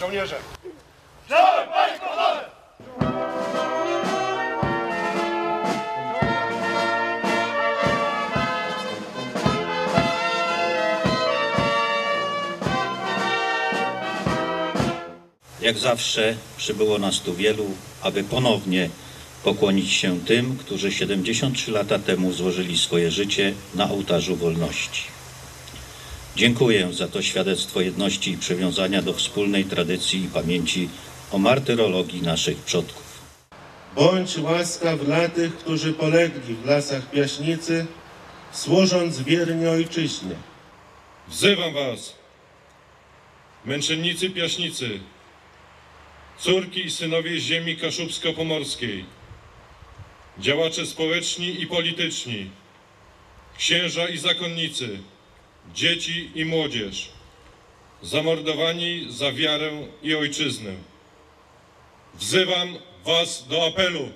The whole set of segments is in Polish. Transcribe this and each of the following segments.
żołnierze! Jak zawsze przybyło nas tu wielu, aby ponownie pokłonić się tym, którzy 73 lata temu złożyli swoje życie na ołtarzu wolności. Dziękuję za to świadectwo jedności i przywiązania do wspólnej tradycji i pamięci o martyrologii naszych przodków. Bądź łaskaw dla tych, którzy polegli w lasach Piaśnicy, służąc wiernie Ojczyźnie. Wzywam was, męczennicy Piaśnicy, córki i synowie ziemi kaszubsko-pomorskiej, działacze społeczni i polityczni, księża i zakonnicy, dzieci i młodzież, zamordowani za wiarę i ojczyznę. Wzywam was do apelu.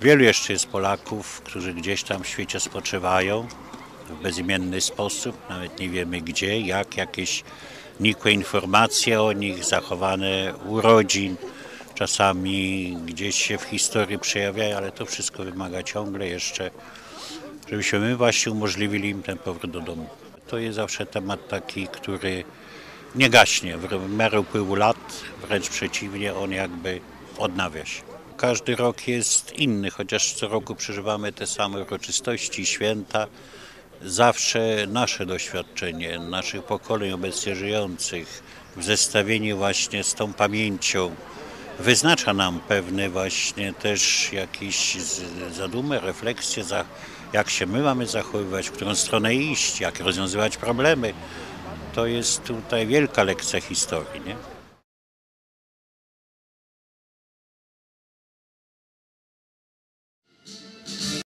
Wielu jeszcze jest Polaków, którzy gdzieś tam w świecie spoczywają w bezimienny sposób, nawet nie wiemy gdzie, jak, jakieś nikłe informacje o nich, zachowane urodzin, czasami gdzieś się w historii przejawiają, ale to wszystko wymaga ciągle jeszcze, żebyśmy my właśnie umożliwili im ten powrót do domu. To jest zawsze temat taki, który nie gaśnie w miarę upływu lat, wręcz przeciwnie, on jakby odnawia się. Każdy rok jest inny, chociaż co roku przeżywamy te same uroczystości, święta. Zawsze nasze doświadczenie, naszych pokoleń obecnie żyjących, w zestawieniu właśnie z tą pamięcią, wyznacza nam pewne właśnie też jakieś z- zadumy, refleksje, jak się my mamy zachowywać, w którą stronę iść, jak rozwiązywać problemy. To jest tutaj wielka lekcja historii, nie?